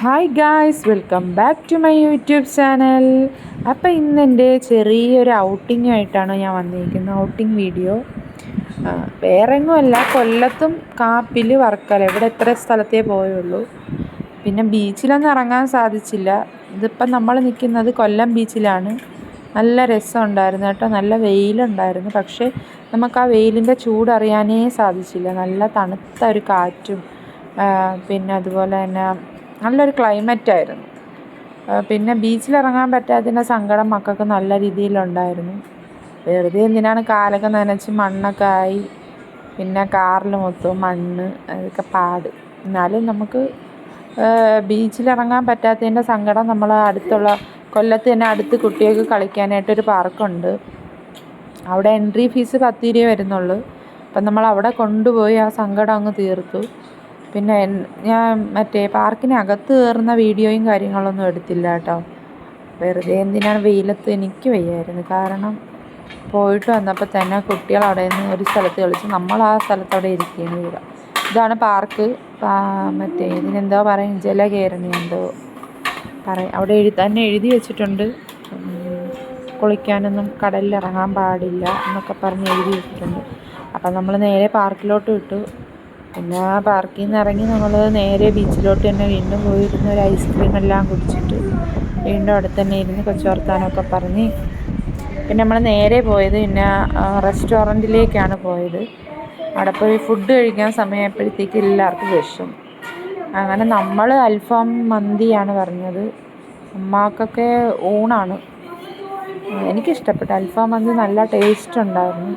Hi guys welcome back to my YouTube channel അപ്പോൾ ഇന്ന് എന്റെ ചെറിയൊരു ഔട്ടിങ്ങായിട്ടാണ് ഞാൻ വന്നിരിക്കുന്നത് ഔട്ടിംഗ് വീഡിയോ എങ്ങുമല്ല കൊല്ലത്തും കാപ്പിൽ വർക്കല. ഇവിടെ എത്ര സ്ഥലത്തേ പോയുള്ളൂ. പിന്നെ ബീച്ചിലൊന്നും ഇറങ്ങാൻ സാധിച്ചില്ല. ഇതിപ്പം നമ്മൾ നിൽക്കുന്നത് കൊല്ലം ബീച്ചിലാണ് നല്ല രസമുണ്ടായിരുന്നു കേട്ടോ. നല്ല വെയിലുണ്ടായിരുന്നു. പക്ഷേ നമുക്ക് ആ വെയിലിന്റെ ചൂടറിയാനേ സാധിച്ചില്ല. നല്ല തണുത്ത ഒരു കാറ്റും പിന്നെ അതുപോലെ തന്നെ നല്ലൊരു ക്ലൈമറ്റ് ആയിരുന്നു. പിന്നെ ബീച്ചിലിറങ്ങാൻ പറ്റാത്തതിന്റെ സങ്കടം മക്കൾക്ക് നല്ല രീതിയിലുണ്ടായിരുന്നു. വെറുതെ എന്തിനാണ് കാലൊക്കെ നനച്ച് മണ്ണൊക്കെ ആയി പിന്നെ കാറിൽ മൊത്തം മണ്ണ് അതൊക്കെ പാട്. എന്നാലും നമുക്ക് ബീച്ചിലിറങ്ങാൻ പറ്റാത്തതിന്റെ സങ്കടം നമ്മൾ അടുത്തുള്ള കൊല്ലത്ത് തന്നെ അടുത്ത് കുട്ടികൾക്ക് കളിക്കാനായിട്ടൊരു പാർക്കുണ്ട് അവിടെ എൻട്രി ഫീസ് പത്ത് രൂപ വരുന്നുള്ളൂ. അപ്പം നമ്മൾ അവിടെ കൊണ്ടുപോയി ആ സങ്കടം അങ്ങ് തീർത്തു. പിന്നെ ഞാൻ മറ്റേ പാർക്കിനകത്ത് കയറുന്ന വീഡിയോയും കാര്യങ്ങളൊന്നും എടുത്തില്ല കേട്ടോ. വെറുതെ എന്തിനാണ് വെയിലത്ത് എനിക്ക് വയ്യായിരുന്നു. കാരണം പോയിട്ട് വന്നപ്പോൾ തന്നെ കുട്ടികൾ അവിടെ നിന്ന് ഒരു സ്ഥലത്ത് കളിച്ച് നമ്മൾ ആ സ്ഥലത്തവിടെ ഇരിക്കുകയാണ് ചെയ്യുക ഇതാണ് പാർക്ക്. മറ്റേ ഇതിനെന്തോ പറയും ജലകേരണി എന്തോ പറയും. അവിടെ എഴുതി തന്നെ എഴുതി വെച്ചിട്ടുണ്ട്. കുളിക്കാനൊന്നും കടലിൽ ഇറങ്ങാൻ പാടില്ല എന്നൊക്കെ പറഞ്ഞ് എഴുതി വെച്ചിട്ടുണ്ട്. അപ്പം നമ്മൾ നേരെ പാർക്കിലോട്ട് വിട്ടു. പിന്നെ ആ പാർക്കിൽ നിന്ന് ഇറങ്ങി നമ്മൾ നേരെ ബീച്ചിലോട്ട് തന്നെ വീണ്ടും പോയിരുന്ന് ഒരു ഐസ്ക്രീം എല്ലാം കുടിച്ചിട്ട് വീണ്ടും അവിടെ തന്നെ ഇരുന്ന് കൊച്ചു വർത്താനമൊക്കെ പറഞ്ഞ്. പിന്നെ നമ്മൾ നേരെ പോയത് പിന്നെ റെസ്റ്റോറന്റിലേക്കാണ് പോയത്. അവിടെ പോയി ഫുഡ് കഴിക്കാൻ സമയമായപ്പോഴത്തേക്ക് എല്ലാവർക്കും വിഷം. അങ്ങനെ നമ്മൾ അൽഫാം മന്തിയാണ് പറഞ്ഞത്. അമ്മാക്കൊക്കെ ഊണാണ്. എനിക്കിഷ്ടപ്പെട്ടു അൽഫാം മന്തി നല്ല ടേസ്റ്റ് ഉണ്ടായിരുന്നു.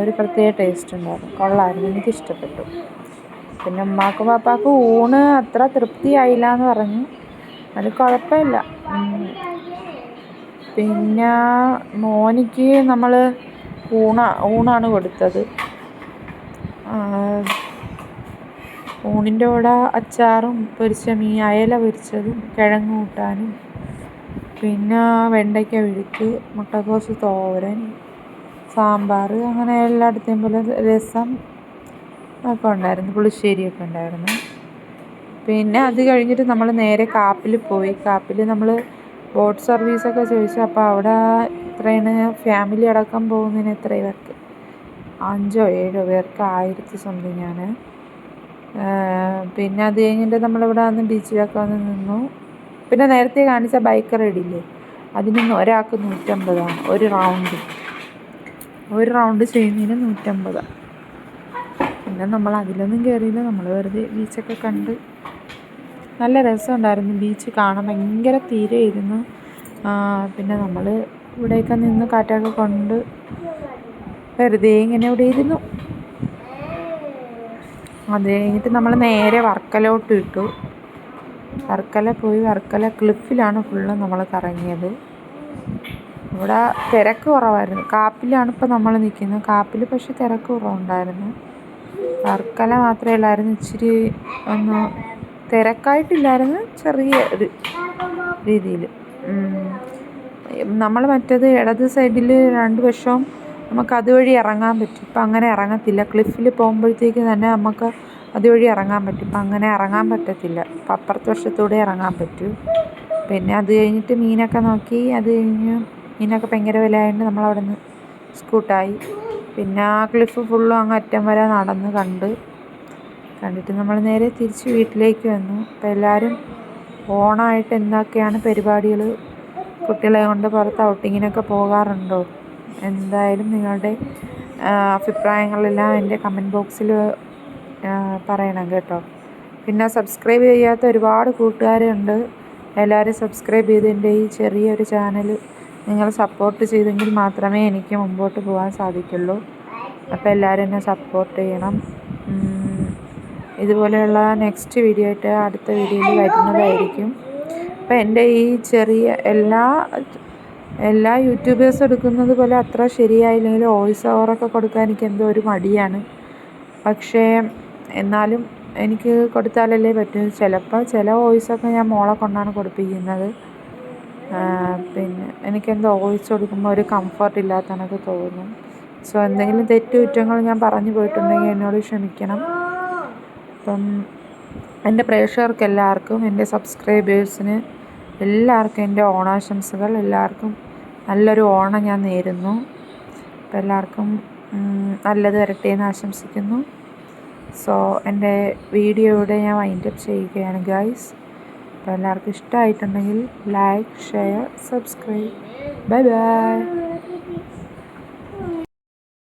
ഒരു പ്രത്യേക ടേസ്റ്റ് ഉണ്ടായിരുന്നു. കൊള്ളായിരുന്നു. എനിക്കിഷ്ടപ്പെട്ടു പിന്നെ ഉമ്മാക്കും പാപ്പാക്കും ഊണ് അത്ര തൃപ്തിയായില്ല എന്ന് പറഞ്ഞു. അത് കുഴപ്പമില്ല. പിന്നെ മോനിക്ക് നമ്മൾ ഊണ ഊണാണ് കൊടുത്തത്. ഊണിന്റെ കൂടെ അച്ചാറും പൊരിച്ച മീൻ അയല പൊരിച്ചതും കിഴങ്ങ് കൂട്ടാനും പിന്നെ വെണ്ടയ്ക്ക വിഴുക്ക് മുട്ടക്കോസ് തോരൻ സാമ്പാർ അങ്ങനെ എല്ലായിടത്തെയും പോലെ രസം ഒക്കെ ഉണ്ടായിരുന്നു പുളിശ്ശേരിയൊക്കെ ഉണ്ടായിരുന്നു. പിന്നെ അത് കഴിഞ്ഞിട്ട് നമ്മൾ നേരെ കാപ്പിൽ പോയി. കാപ്പിൽ നമ്മൾ ബോട്ട് സർവീസൊക്കെ ചോദിച്ചു. അപ്പോൾ അവിടെ എത്രയാണ് ഫാമിലി അടക്കം പോകുന്നതിന് എത്ര പേർക്ക്? അഞ്ചോ ഏഴോ പേർക്ക് ആയിരത്തി സംതിങ് ആണ്. പിന്നെ അത് കഴിഞ്ഞിട്ട് നമ്മളിവിടെ വന്ന് ബീച്ചിലൊക്കെ വന്ന് നിന്നു. പിന്നെ നേരത്തെ കാണിച്ച ബൈക്ക് റൈഡില്ലേ അതിന് ഒരാൾക്ക് നൂറ്റമ്പതാണ് ഒരു റൗണ്ട്. ഒരു റൗണ്ട് ചെയ്യുന്നതിന് നൂറ്റമ്പതാണ് പിന്നെ നമ്മൾ അതിലൊന്നും കയറിയില്ല നമ്മൾ വെറുതെ ബീച്ചൊക്കെ കണ്ട് നല്ല രസമുണ്ടായിരുന്നു. ബീച്ച് കാണാൻ ഭയങ്കര തീരെയിരുന്നു പിന്നെ നമ്മൾ ഇവിടെയൊക്കെ നിന്ന് കാറ്റൊക്കെ കൊണ്ട് വെറുതെ ഇങ്ങനെ ഇവിടെ ഇരുന്നു. അത് കഴിഞ്ഞിട്ട് നമ്മൾ നേരെ വർക്കലോട്ട് ഇട്ടു. വർക്കല പോയി. വർക്കല ക്ലിഫിലാണ് ഫുള്ള് നമ്മൾ കറങ്ങിയത്. ഇവിടെ തിരക്ക് കുറവായിരുന്നു. കാപ്പിലാണ് ഇപ്പോൾ നമ്മൾ നിൽക്കുന്നത്. കാപ്പിൽ പക്ഷെ തിരക്ക് കുറവുണ്ടായിരുന്നു. വർക്കല മാത്രമേ ഉള്ളായിരുന്നു ഇച്ചിരി ഒന്ന് തിരക്കായിട്ടില്ലായിരുന്നു. ചെറിയ ഒരു രീതിയിൽ. നമ്മൾ മറ്റേത് ഇടത് സൈഡിൽ രണ്ട് വശവും നമുക്ക് അതുവഴി ഇറങ്ങാൻ പറ്റും. ഇപ്പം അങ്ങനെ ഇറങ്ങത്തില്ല. ക്ലിഫിൽ പോകുമ്പോഴത്തേക്ക് തന്നെ നമുക്ക് അതുവഴി ഇറങ്ങാൻ പറ്റും. ഇപ്പം അങ്ങനെ ഇറങ്ങാൻ പറ്റത്തില്ല. അപ്പം അപ്പുറത്തെ വശത്തൂടെ ഇറങ്ങാൻ പറ്റും. പിന്നെ അത് കഴിഞ്ഞിട്ട് മീനൊക്കെ നോക്കി. അത് കഴിഞ്ഞ് മീനൊക്കെ ഭയങ്കര വില ആയതുകൊണ്ട് നമ്മൾ അവിടെ നിന്ന് സ്കൂട്ടായി. പിന്നെ ആ ക്ലിഫ് ഫുള്ളും അങ്ങ് അറ്റം വരെ നടന്ന് കണ്ട്. കണ്ടിട്ട് നമ്മൾ നേരെ തിരിച്ച് വീട്ടിലേക്ക് വന്നു. അപ്പോൾ എല്ലാവരും ഓണായിട്ട് എന്തൊക്കെയാണ് പരിപാടികൾ കുട്ടികളെ കൊണ്ട് പുറത്ത് ഔട്ടിങ്ങിനൊക്കെ പോകാറുണ്ടോ? എന്തായാലും നിങ്ങളുടെ അഭിപ്രായങ്ങളെല്ലാം എന്റെ കമന്റ് ബോക്സിൽ പറയണം കേട്ടോ. പിന്നെ സബ്സ്ക്രൈബ് ചെയ്യാത്ത ഒരുപാട് കൂട്ടുകാരുണ്ട്. എല്ലാവരും സബ്സ്ക്രൈബ് ചെയ്ത് എന്റെ ഈ ചെറിയൊരു ചാനൽ നിങ്ങൾ സപ്പോർട്ട് ചെയ്തെങ്കിൽ മാത്രമേ എനിക്ക് മുമ്പോട്ട് പോകാൻ സാധിക്കുള്ളൂ. അപ്പോൾ എല്ലാവരും എന്നെ സപ്പോർട്ട് ചെയ്യണം. ഇതുപോലെയുള്ള നെക്സ്റ്റ് വീഡിയോ ആയിട്ട് അടുത്ത വീഡിയോയിൽ വരുന്നതായിരിക്കും. അപ്പോൾ എന്റെ ഈ ചെറിയ എല്ലാ എല്ലാ യൂട്യൂബേഴ്സ് എടുക്കുന്നത് പോലെ അത്ര ശരിയായില്ലെങ്കിൽ വോയിസ് ഓവറൊക്കെ കൊടുക്കാൻ എനിക്ക് എന്തോ ഒരു മടിയാണ്. പക്ഷേ എന്നാലും എനിക്ക് കൊടുത്താലല്ലേ പറ്റൂ. ചിലപ്പോൾ ചില വോയിസൊക്കെ ഞാൻ മോളെ കൊണ്ടാണ് കൊടുപ്പിക്കുന്നത്. പിന്നെ എനിക്കെന്തോ വോയിസ് കൊടുക്കുമ്പോൾ ഒരു കംഫർട്ട് ഇല്ലാത്ത തോന്നുന്നു. തോന്നും സോ എന്തെങ്കിലും തെറ്റ് കുറ്റങ്ങൾ ഞാൻ പറഞ്ഞു പോയിട്ടുണ്ടെങ്കിൽ എന്നോട് ക്ഷമിക്കണം. അപ്പം എന്റെ പ്രേക്ഷകർക്ക് എല്ലാവർക്കും എന്റെ സബ്സ്ക്രൈബേഴ്സിന് എല്ലാവർക്കും എന്റെ ഓണാശംസകൾ എല്ലാവർക്കും നല്ലൊരു ഓണം ഞാൻ നേരുന്നു. അപ്പം എല്ലാവർക്കും നല്ലത് വരട്ടെ എന്ന് ആശംസിക്കുന്നു. സോ എന്റെ വീഡിയോ ഇവിടെ ഞാൻ വൈൻഡപ്പ് ചെയ്യുകയാണ് ഗൈസ്. അപ്പോൾ എല്ലാവർക്കും ഇഷ്ടമായിട്ടുണ്ടെങ്കിൽ like share subscribe bye bye